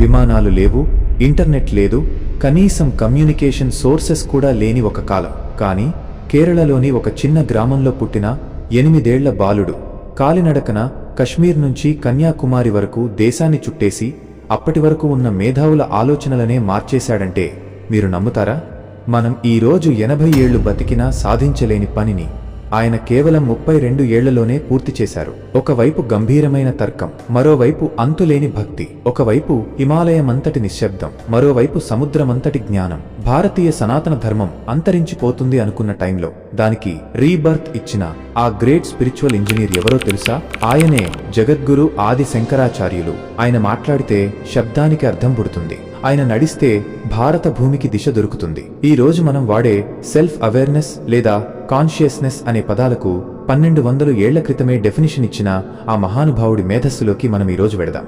విమానాలు లేవు ఇంటర్నెట్ లేదు కనీసం కమ్యూనికేషన్ సోర్సెస్ కూడా లేని ఒక కాలం. కానీ కేరళలోని ఒక చిన్న గ్రామంలో పుట్టిన ఎనిమిదేళ్ళ బాలుడు కాలినడకన కశ్మీర్ నుంచి కన్యాకుమారి వరకు దేశాన్ని చుట్టేసి అప్పటి వరకు ఉన్న మేధావుల ఆలోచనలనే మార్చేశాడంటే మీరు నమ్ముతారా? మనం ఈ రోజు ఎనభై ఏళ్ళు బతికినా సాధించలేని పనిని ఆయన కేవలం ముప్పై రెండు ఏళ్ళలోనే పూర్తి చేశారు. ఒకవైపు గంభీరమైన తర్కం మరోవైపు అంతులేని భక్తి ఒకవైపు హిమాలయమంతటి నిశ్శబ్దం మరోవైపు సముద్రమంతటి జ్ఞానం. భారతీయ సనాతన ధర్మం అంతరించిపోతుంది అనుకున్న టైంలో దానికి రీబర్త్ ఇచ్చిన ఆ గ్రేట్ స్పిరిచువల్ ఇంజనీర్ ఎవరో తెలుసా? ఆయనే జగద్గురు ఆది శంకరాచార్యులు ఆయన మాట్లాడితే శబ్దానికి అర్థం పుడుతుంది. ఆయన నడిస్తే భారత భూమికి దిశ దొరుకుతుంది. ఈ రోజు మనం వాడే సెల్ఫ్ అవేర్నెస్ లేదా కాన్షియస్నెస్ అనే పదాలకు పన్నెండు వందలు ఏళ్ళ క్రితమే డెఫినిషన్ ఇచ్చిన ఆ మహానుభావుడి మేధస్సులోకి మనం ఈరోజు వెడదాం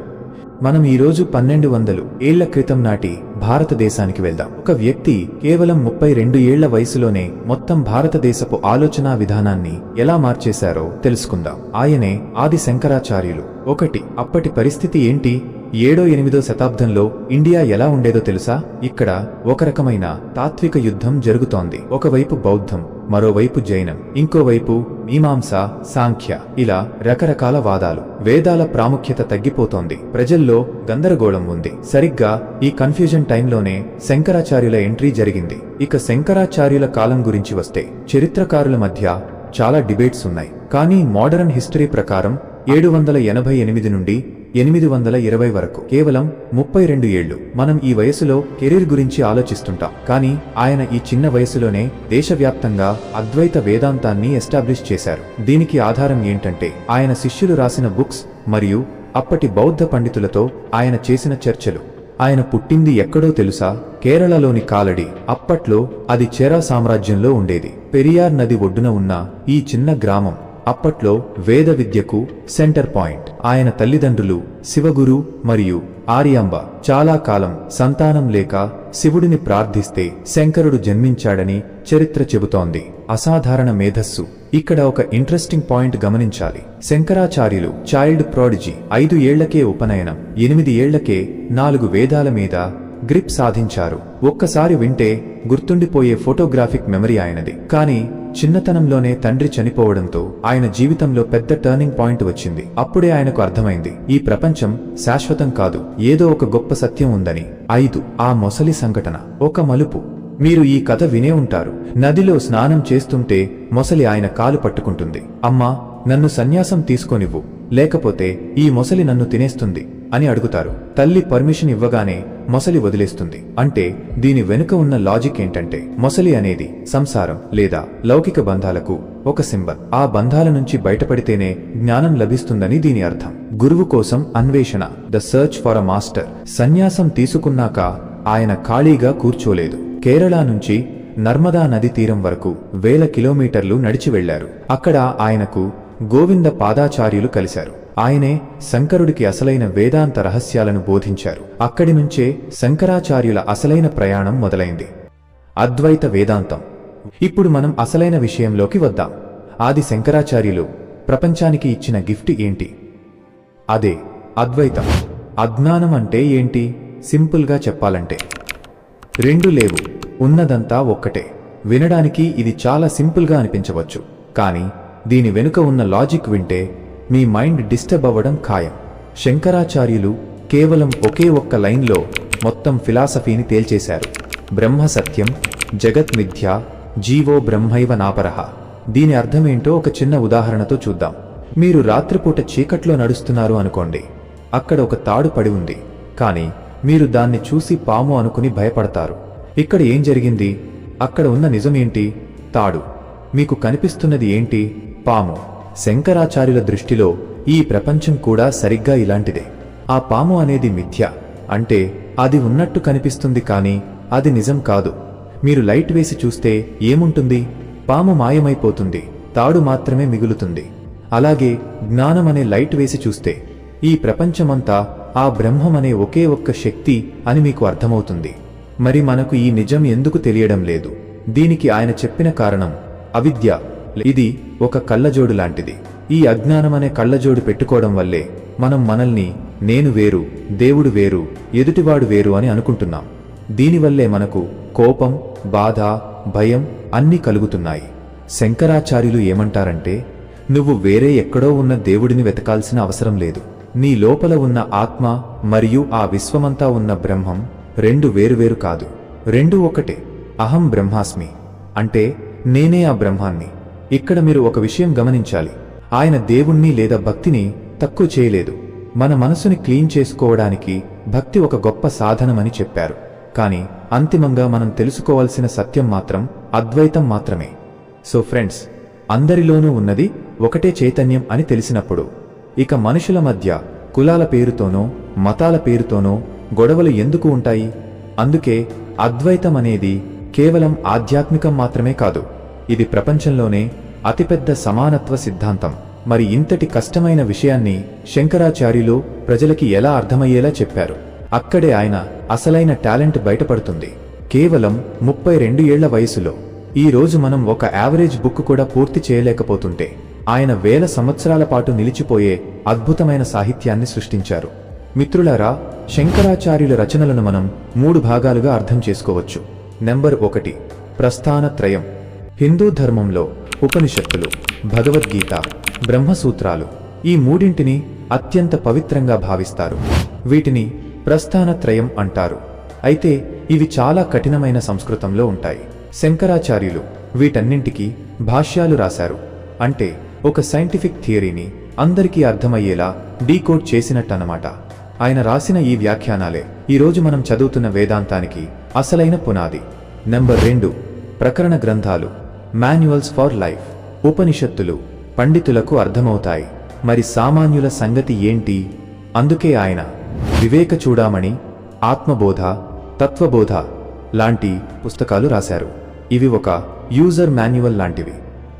మనం ఈరోజు పన్నెండు వందలు ఏళ్ళ క్రితం నాటి భారతదేశానికి వెళ్దాం. ఒక వ్యక్తి కేవలం ముప్పై రెండు ఏళ్ళ వయసులోనే మొత్తం భారతదేశపు ఆలోచనా విధానాన్ని ఎలా మార్చేశారో తెలుసుకుందాం. ఆయనే ఆది శంకరాచార్యులు ఒకటి అప్పటి పరిస్థితి ఏంటి? ఏడో ఎనిమిదో శతాబ్దంలో ఇండియా ఎలా ఉండేదో తెలుసా? ఇక్కడ ఒక రకమైన తాత్విక యుద్ధం జరుగుతోంది. ఒకవైపు బౌద్ధం మరోవైపు జైనం ఇంకోవైపు మీమాంస సాంఖ్య ఇలా రకరకాల వాదాలు. వేదాల ప్రాముఖ్యత తగ్గిపోతోంది. ప్రజల్లో గందరగోళం ఉంది. సరిగ్గా ఈ కన్ఫ్యూజన్ టైంలోనే శంకరాచార్యుల ఎంట్రీ జరిగింది. ఇక శంకరాచార్యుల కాలం గురించి వస్తే చరిత్రకారుల మధ్య చాలా డిబేట్స్ ఉన్నాయి. కానీ మోడర్న్ హిస్టరీ ప్రకారం ఏడు వందల ఎనభై ఎనిమిది నుండి ఎనిమిది వందల ఇరవై వరకు. కేవలం ముప్పై రెండు ఏళ్ళు మనం ఈ వయసులో కెరీర్ గురించి ఆలోచిస్తుంటాం. కానీ ఆయన ఈ చిన్న వయసులోనే దేశవ్యాప్తంగా అద్వైత వేదాంతాన్ని ఎస్టాబ్లిష్ చేశారు. దీనికి ఆధారం ఏంటంటే ఆయన శిష్యులు రాసిన బుక్స్ మరియు అప్పటి బౌద్ధ పండితులతో ఆయన చేసిన చర్చలు. ఆయన పుట్టింది ఎక్కడో తెలుసా? కేరళలోని కాలడి. అప్పట్లో అది చేరా సామ్రాజ్యంలో ఉండేది. పెరియార్ నది ఒడ్డున ఉన్న ఈ చిన్న గ్రామం. అప్పట్లో వేద విద్యకు సెంటర్ పాయింట్. ఆయన తల్లిదండ్రులు శివగురు మరియు ఆర్యాంబ చాలా కాలం సంతానం లేక శివుడిని ప్రార్థిస్తే శంకరుడు జన్మించాడని చరిత్ర చెబుతోంది. అసాధారణ మేధస్సు. ఇక్కడ ఒక ఇంట్రెస్టింగ్ పాయింట్ గమనించాలి. శంకరాచార్యులు చైల్డ్ ప్రాడిజీ ఐదు ఏళ్ళకే ఉపనయనం ఎనిమిది ఏళ్ళకే నాలుగు వేదాల మీద గ్రిప్ సాధించారు. ఒక్కసారి వింటే గుర్తుండిపోయే ఫోటోగ్రాఫిక్ మెమరీ ఆయనది. కానీ చిన్నతనంలోనే తండ్రి చనిపోవడంతో ఆయన జీవితంలో పెద్ద టర్నింగ్ పాయింట్ వచ్చింది. అప్పుడే ఆయనకు అర్థమైంది ఈ ప్రపంచం శాశ్వతం కాదు. ఏదో ఒక గొప్ప సత్యం ఉందని. ఐదు ఆ మొసలి సంఘటన. ఒక మలుపు. మీరు ఈ కథ వినే ఉంటారు. నదిలో స్నానం చేస్తుంటే మొసలి ఆయన కాలు పట్టుకుంటుంది. అమ్మా నన్ను సన్యాసం తీసుకోనివ్వు. లేకపోతే ఈ మొసలి నన్ను తినేస్తుంది అని అడుగుతారు. తల్లి పర్మిషన్ ఇవ్వగానే మొసలి వదిలేస్తుంది. అంటే దీని వెనుక ఉన్న లాజిక్ ఏంటంటే మొసలి అనేది సంసారం లేదా లౌకిక బంధాలకు ఒక సింబల్. ఆ బంధాల నుంచి బయటపడితేనే జ్ఞానం లభిస్తుందని దీని అర్థం. గురువు కోసం అన్వేషణ the search for a master సన్యాసం తీసుకున్నాక ఆయన ఖాళీగా కూర్చోలేదు. కేరళ నుంచి నర్మదా నది తీరం వరకు వేల కిలోమీటర్లు నడిచి వెళ్ళారు. అక్కడ ఆయనకు గోవింద పాదాచార్యులు కలిశారు. ఆయనే శంకరుడికి అసలైన వేదాంత రహస్యాలను బోధించారు. అక్కడి నుంచే శంకరాచార్యుల అసలైన ప్రయాణం మొదలైంది. అద్వైత వేదాంతం. ఇప్పుడు మనం అసలైన విషయంలోకి వద్దాం. ఆది శంకరాచార్యులు ప్రపంచానికి ఇచ్చిన గిఫ్ట్ ఏంటి? అదే అద్వైతం. అజ్ఞానం అంటే ఏంటి? సింపుల్గా చెప్పాలంటే. రెండు లేవు. ఉన్నదంతా ఒక్కటే. వినడానికి ఇది చాలా సింపుల్గా అనిపించవచ్చు. కానీ దీని వెనుక ఉన్న లాజిక్ వింటే మీ మైండ్ డిస్టర్బ్ అవ్వడం ఖాయం. శంకరాచార్యులు కేవలం ఒకే ఒక్క లైన్లో మొత్తం ఫిలాసఫీని తేల్చేశారు. బ్రహ్మ సత్యం జగత్ మిథ్య జీవో బ్రహ్మైవ నాపరహ దీని అర్థమేంటో ఒక చిన్న ఉదాహరణతో చూద్దాం. మీరు రాత్రిపూట చీకట్లో నడుస్తున్నారు అనుకోండి. అక్కడ ఒక తాడు పడి ఉంది. కానీ మీరు దాన్ని చూసి పాము అనుకుని భయపడతారు. ఇక్కడ ఏం జరిగింది? అక్కడ ఉన్న నిజమేంటి? తాడు. మీకు కనిపిస్తున్నది ఏంటి? పాము. శంకరాచార్యుల దృష్టిలో ఈ ప్రపంచం కూడా సరిగ్గా ఇలాంటిదే. ఆ పాము అనేది మిథ్య. అంటే అది ఉన్నట్టు కనిపిస్తుంది కానీ అది నిజం కాదు. మీరు లైట్ వేసి చూస్తే ఏముంటుంది? పాము మాయమైపోతుంది. తాడు మాత్రమే మిగులుతుంది. అలాగే జ్ఞానం అనే లైట్ వేసి చూస్తే ఈ ప్రపంచమంతా ఆ బ్రహ్మం అనే ఒకే ఒక్క శక్తి అని మీకు అర్థమవుతుంది. మరి మనకు ఈ నిజం ఎందుకు తెలియడం లేదు? దీనికి ఆయన చెప్పిన కారణం అవిద్య. ఇది ఒక కళ్ళజోడు లాంటిది. ఈ అజ్ఞానం అనే కళ్ళజోడు పెట్టుకోవడం వల్లే మనం మనల్ని నేను వేరు దేవుడు వేరు ఎదుటివాడు వేరు అని అనుకుంటున్నాం. దీనివల్లే మనకు కోపం బాధ భయం అన్నీ కలుగుతున్నాయి. శంకరాచార్యులు ఏమంటారంటే నువ్వు వేరే ఎక్కడో ఉన్న దేవుడిని వెతకాల్సిన అవసరం లేదు. నీ లోపల ఉన్న ఆత్మ మరియు ఆ విశ్వమంతా ఉన్న బ్రహ్మం రెండు వేరువేరు కాదు. రెండు ఒకటే. అహం బ్రహ్మాస్మి. అంటే నేనే ఆ బ్రహ్మాన్ని. ఇక్కడ మీరు ఒక విషయం గమనించాలి. ఆయన దేవుణ్ణి లేదా భక్తిని తక్కువ చేయలేదు. మన మనసుని క్లీన్ చేసుకోవడానికి భక్తి ఒక గొప్ప సాధనమని చెప్పారు. కానీ అంతిమంగా మనం తెలుసుకోవాల్సిన సత్యం మాత్రం అద్వైతం మాత్రమే. సో ఫ్రెండ్స్ అందరిలోనూ ఉన్నది ఒకటే చైతన్యం అని తెలిసినప్పుడు ఇక మనుషుల మధ్య కులాల పేరుతోనో మతాల పేరుతోనో గొడవలు ఎందుకు ఉంటాయి? అందుకే అద్వైతం అనేది కేవలం ఆధ్యాత్మికం మాత్రమే కాదు. ఇది ప్రపంచంలోనే అతిపెద్ద సమానత్వ సిద్ధాంతం. మరి ఇంతటి కష్టమైన విషయాన్ని శంకరాచార్యులు ప్రజలకి ఎలా అర్థమయ్యేలా చెప్పారు? అక్కడే ఆయన అసలైన టాలెంట్ బయటపడుతుంది. కేవలం ముప్పై రెండు ఏళ్ళ వయసులో ఈ రోజు మనం ఒక యావరేజ్ బుక్ కూడా పూర్తి చేయలేకపోతుంటే ఆయన వేల సంవత్సరాల పాటు నిలిచిపోయే అద్భుతమైన సాహిత్యాన్ని సృష్టించారు. మిత్రులారా శంకరాచార్యుల రచనలను మనం మూడు భాగాలుగా అర్థం చేసుకోవచ్చు. నెంబర్ ఒకటి ప్రస్థాన త్రయం. హిందూ ధర్మంలో ఉపనిషత్తులు భగవద్గీత బ్రహ్మసూత్రాలు ఈ మూడింటిని అత్యంత పవిత్రంగా భావిస్తారు. వీటిని ప్రస్థాన త్రయం అంటారు. అయితే ఇవి చాలా కఠినమైన సంస్కృతంలో ఉంటాయి. శంకరాచార్యులు వీటన్నింటికి భాష్యాలు రాశారు. అంటే ఒక సైంటిఫిక్ థియరీని అందరికీ అర్థమయ్యేలా డీకోడ్ చేసినట్టనమాట ఆయన రాసిన ఈ వ్యాఖ్యానాలే ఈరోజు మనం చదువుతున్న వేదాంతానికి అసలైన పునాది. నెంబర్ రెండు ప్రకరణ గ్రంథాలు. Manuals for life. ఉపనిషత్తులు పండితులకు అర్థమవుతాయి. మరి సామాన్యుల సంగతి ఏంటి? అందుకే ఆయన వివేక చూడామణి ఆత్మబోధ తత్వబోధ లాంటి పుస్తకాలు రాశారు. ఇవి ఒక యూజర్ మాన్యువల్ లాంటివి.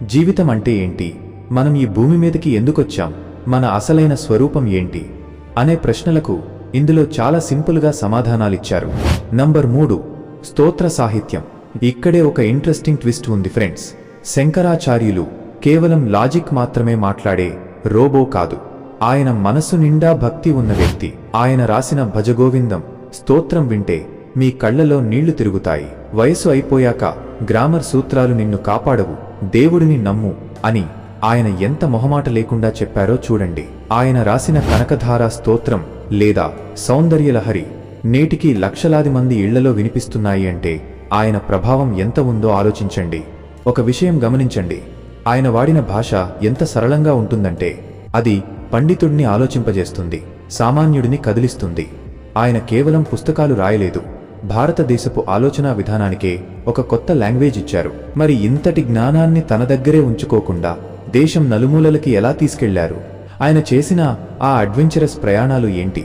జీవితం అంటే ఏంటి? మనం ఈ భూమి మీదకి ఎందుకొచ్చాం? మన అసలైన స్వరూపం ఏంటి? అనే ప్రశ్నలకు ఇందులో చాలా సింపుల్గా సమాధానాలిచ్చారు. నంబర్ మూడు స్తోత్ర సాహిత్యం. ఇక్కడే ఒక ఇంట్రెస్టింగ్ ట్విస్ట్ ఉంది ఫ్రెండ్స్ శంకరాచార్యులు కేవలం లాజిక్ మాత్రమే మాట్లాడే రోబో కాదు. ఆయన మనసు నిండా భక్తి ఉన్న వ్యక్తి. ఆయన రాసిన భజగోవిందం స్తోత్రం వింటే మీ కళ్ళలో నీళ్ళు తిరుగుతాయి. వయసు అయిపోయాక గ్రామర్ సూత్రాలు నిన్ను కాపాడవు దేవుడిని నమ్ము అని ఆయన ఎంత మొహమాట లేకుండా చెప్పారో చూడండి. ఆయన రాసిన కనకధార స్తోత్రం లేదా సౌందర్యలహరి నేటికి లక్షలాది మంది ఇళ్ళలో వినిపిస్తున్నాయి అంటే ఆయన ప్రభావం ఎంత ఉందో ఆలోచించండి. ఒక విషయం గమనించండి. ఆయన వాడిన భాష ఎంత సరళంగా ఉంటుందంటే అది పండితుడిని ఆలోచింపజేస్తుంది సామాన్యుడిని కదిలిస్తుంది. ఆయన కేవలం పుస్తకాలు రాయలేదు. భారతదేశపు ఆలోచనా విధానానికే ఒక కొత్త లాంగ్వేజ్ ఇచ్చారు. మరి ఇంతటి జ్ఞానాన్ని తన దగ్గరే ఉంచుకోకుండా దేశం నలుమూలలకి ఎలా తీసుకెళ్ళారు? ఆయన చేసిన ఆ అడ్వెంచరస్ ప్రయాణాలు ఏంటి?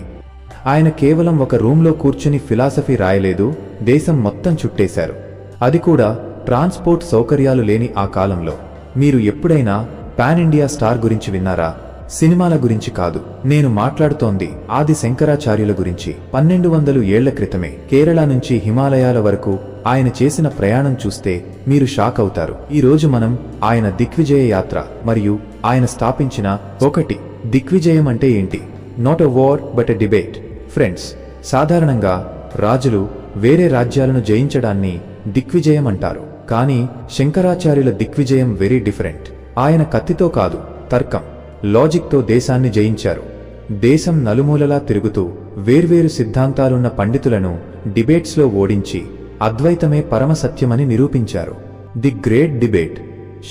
ఆయన కేవలం ఒక రూంలో కూర్చుని ఫిలాసఫీ రాయలేదు దేశం మొత్తం చుట్టేశారు. అది కూడా ట్రాన్స్పోర్ట్ సౌకర్యాలు లేని ఆ కాలంలో. మీరు ఎప్పుడైనా పాన్ ఇండియా స్టార్ గురించి విన్నారా? సినిమాల గురించి కాదు. నేను మాట్లాడుతోంది ఆది శంకరాచార్యుల గురించి. పన్నెండు వందలు ఏళ్ళ క్రితమే కేరళ నుంచి హిమాలయాల వరకు ఆయన చేసిన ప్రయాణం చూస్తే మీరు షాక్ అవుతారు. ఈరోజు మనం ఆయన దిగ్విజయ యాత్ర మరియు ఆయన స్థాపించిన ఒకటి. దిగ్విజయం అంటే ఏంటి? Not a war but a debate friends సాధారణంగా రాజులు వేరే రాజ్యాలను జయించడాన్ని దిగ్విజయం అంటారు. కానీ శంకరాచార్యుల దిగ్విజయం వెరీ డిఫరెంట్. ఆయన కత్తితో కాదు తర్కం లాజిక్తో దేశాన్ని జయించారు. దేశం నలుమూలలా తిరుగుతూ వేర్వేరు సిద్ధాంతాలున్న పండితులను డిబేట్స్లో ఓడించి అద్వైతమే పరమసత్యమని నిరూపించారు. The great debate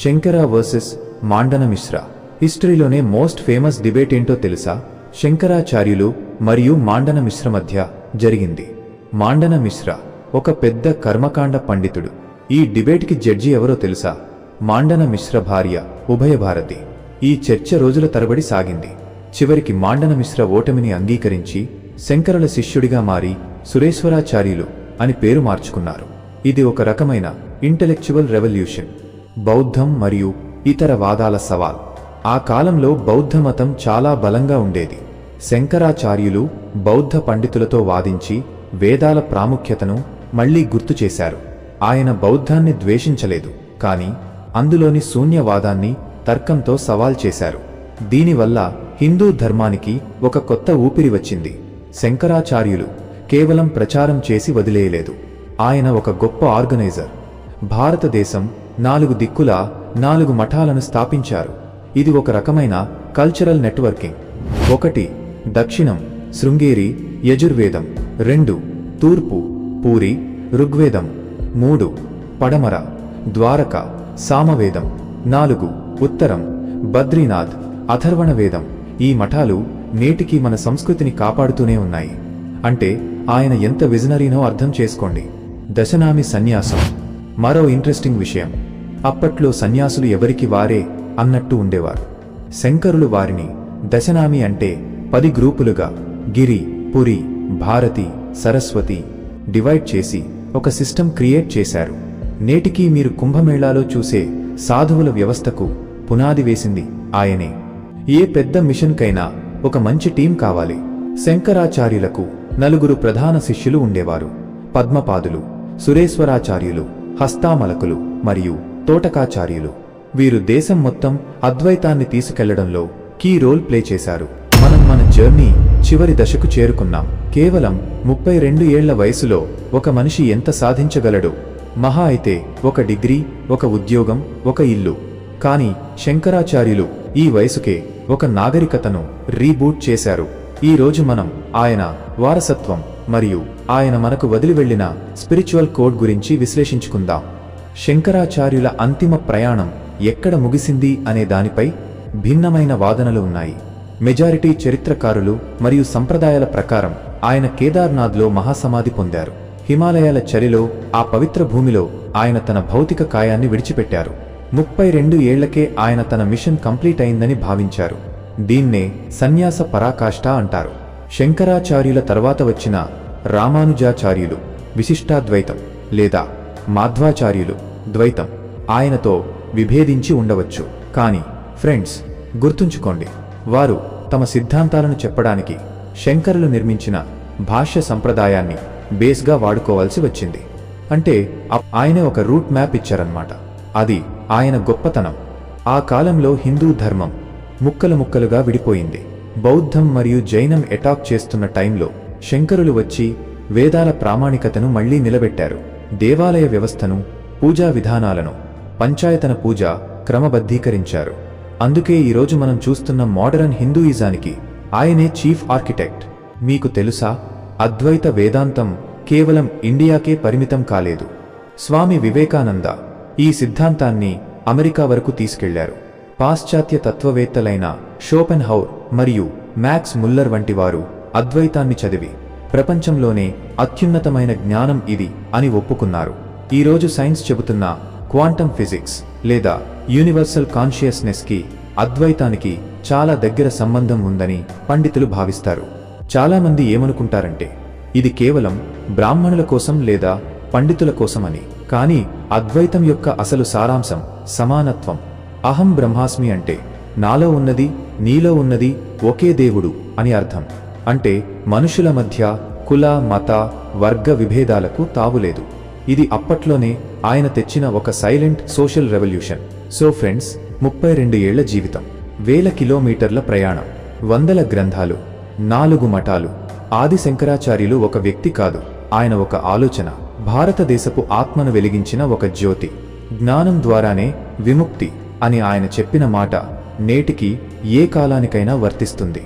Shankara versus Mandana Mishra. హిస్టరీలోనే most famous debate ఏంటో తెలుసా? శంకరాచార్యులు మరియు మాండన మిశ్ర మధ్య జరిగింది. మాండన మిశ్ర ఒక పెద్ద కర్మకాండ పండితుడు. ఈ డిబేట్కి జడ్జి ఎవరో తెలుసా? మాండన మిశ్ర భార్య ఉభయ భారతి. ఈ చర్చ రోజుల తరబడి సాగింది. చివరికి మాండన మిశ్ర ఓటమిని అంగీకరించి శంకరుల శిష్యుడిగా మారి సురేశ్వరాచార్యులు అని పేరు మార్చుకున్నారు. ఇది ఒక రకమైన ఇంటెలెక్చువల్ రెవల్యూషన్. బౌద్ధం మరియు ఇతర వాదాల సవాల్. ఆ కాలంలో బౌద్ధమతం చాలా బలంగా ఉండేది. శంకరాచార్యులు బౌద్ధ పండితులతో వాదించి వేదాల ప్రాముఖ్యతను మళ్ళీ గుర్తు చేశారు. ఆయన బౌద్ధాన్ని ద్వేషించలేదు కానీ అందులోని శూన్యవాదాన్ని తర్కంతో సవాల్ చేశారు. దీనివల్ల హిందూ ధర్మానికి ఒక కొత్త ఊపిరి వచ్చింది. శంకరాచార్యులు కేవలం ప్రచారం చేసి వదిలేయలేదు. ఆయన ఒక గొప్ప ఆర్గనైజర్. భారతదేశం నాలుగు దిక్కుల నాలుగు మఠాలను స్థాపించారు. ఇది ఒక రకమైన కల్చరల్ నెట్వర్కింగ్ ఒకటి దక్షిణం శృంగేరి యజుర్వేదం. రెండు తూర్పు పూరి ఋగ్వేదం. మూడు పడమర ద్వారక సామవేదం. నాలుగు ఉత్తరం బద్రీనాథ్ అథర్వణ వేదం ఈ మఠాలు నేటికి మన సంస్కృతిని కాపాడుతూనే ఉన్నాయి. అంటే ఆయన ఎంత విజనరీనో అర్థం చేసుకోండి. దశనామి సన్యాసం. మరో ఇంట్రెస్టింగ్ విషయం. అప్పట్లో సన్యాసులు ఎవరికి వారే అన్నట్టు ఉండేవారు. శంకరులు వారిని దశనామి అంటే పది గ్రూపులుగా గిరి పురి భారతి సరస్వతి డివైడ్ చేసి ఒక సిస్టమ్ క్రియేట్ చేశారు. నేటికీ మీరు కుంభమేళాలో చూసే సాధువుల వ్యవస్థకు పునాది వేసింది ఆయనే. ఏ పెద్ద మిషన్కైనా ఒక మంచి టీం కావాలి. శంకరాచార్యులకు నలుగురు ప్రధాన శిష్యులు ఉండేవారు. పద్మపాదులు సురేశ్వరాచార్యులు హస్తామలకులు మరియు తోటకాచార్యులు. వీరు దేశం మొత్తం అద్వైతాన్ని తీసుకెళ్ళడంలో కీ రోల్ ప్లే చేశారు. మనం మన జర్నీ చివరి దశకు చేరుకున్నాం. కేవలం ముప్పై రెండు ఏళ్ళ వయసులో ఒక మనిషి ఎంత సాధించగలడు? మహా అయితే ఒక డిగ్రీ ఒక ఉద్యోగం ఒక ఇల్లు. కానీ శంకరాచార్యులు ఈ వయసుకే ఒక నాగరికతను రీబూట్ చేశారు. ఈ రోజు మనం ఆయన వారసత్వం మరియు ఆయన మనకు వదిలి వెళ్ళిన స్పిరిచువల్ కోడ్ గురించి విశ్లేషించుకుందాం. శంకరాచార్యుల అంతిమ ప్రయాణం ఎక్కడ ముగిసింది అనే దానిపై భిన్నమైన వాదనలు ఉన్నాయి. మెజారిటీ చరిత్రకారులు మరియు సంప్రదాయాల ప్రకారం ఆయన కేదార్నాథ్లో మహాసమాధి పొందారు. హిమాలయాల చలిలో ఆ పవిత్ర భూమిలో ఆయన తన భౌతిక కాయాన్ని విడిచిపెట్టారు. ముప్పై రెండు ఏళ్ళకే ఆయన తన మిషన్ కంప్లీట్ అయిందని భావించారు. దీన్నే సన్యాస పరాకాష్ఠ అంటారు. శంకరాచార్యుల తర్వాత వచ్చిన రామానుజాచార్యులు విశిష్టాద్వైతం లేదా మాధ్వాచార్యులు ద్వైతం ఆయనతో విభేదించి ఉండవచ్చు. కానీ ఫ్రెండ్స్ గుర్తుంచుకోండి వారు తమ సిద్ధాంతాలను చెప్పడానికి శంకరులు నిర్మించిన భాష్య సంప్రదాయాన్ని బేస్గా వాడుకోవాల్సి వచ్చింది. అంటే ఆయనే ఒక రూట్ మ్యాప్ ఇచ్చారన్నమాట. అది ఆయన గొప్పతనం. ఆ కాలంలో హిందూ ధర్మం ముక్కలు ముక్కలుగా విడిపోయింది. బౌద్ధం మరియు జైనం ఎటాక్ చేస్తున్న టైంలో శంకరులు వచ్చి వేదాల ప్రామాణికతను మళ్ళీ నిలబెట్టారు. దేవాలయ వ్యవస్థను పూజా విధానాలను పంచాయతన పూజ క్రమబద్ధీకరించారు. అందుకే ఈరోజు మనం చూస్తున్న మోడరన్ హిందూయిజానికి ఆయనే చీఫ్ ఆర్కిటెక్ట్. మీకు తెలుసా? అద్వైత వేదాంతం కేవలం ఇండియాకే పరిమితం కాలేదు. స్వామి వివేకానంద ఈ సిద్ధాంతాన్ని అమెరికా వరకు తీసుకెళ్ళారు. పాశ్చాత్య తత్వవేత్తలైన షోపెన్ హౌర్ మరియు మ్యాక్స్ ముల్లర్ వంటి వారు అద్వైతాన్ని చదివి ప్రపంచంలోనే అత్యున్నతమైన జ్ఞానం ఇది అని ఒప్పుకున్నారు. ఈరోజు సైన్స్ చెబుతున్న క్వాంటం ఫిజిక్స్ లేదా యూనివర్సల్ కాన్షియస్నెస్కి అద్వైతానికి చాలా దగ్గర సంబంధం ఉందని పండితులు భావిస్తారు. చాలామంది ఏమనుకుంటారంటే ఇది కేవలం బ్రాహ్మణుల కోసం లేదా పండితుల కోసమని కానీ అద్వైతం యొక్క అసలు సారాంశం సమానత్వం. అహం బ్రహ్మాస్మి అంటే నాలో ఉన్నది నీలో ఉన్నది ఒకే దేవుడు అని అర్థం. అంటే మనుషుల మధ్య కుల మత వర్గ విభేదాలకు తావులేదు. ఇది అప్పట్లోనే ఆయన తెచ్చిన ఒక silent social revolution. So friends ముప్పై రెండు ఏళ్ళ జీవితం. వేల కిలోమీటర్ల ప్రయాణం. వందల గ్రంథాలు. నాలుగు మఠాలు. ఆది శంకరాచార్యులు ఒక వ్యక్తి కాదు. ఆయన ఒక ఆలోచన. భారతదేశపు ఆత్మను వెలిగించిన ఒక జ్యోతి. జ్ఞానం ద్వారానే విముక్తి అని ఆయన చెప్పిన మాట నేటికి ఏ కాలానికైనా వర్తిస్తుంది.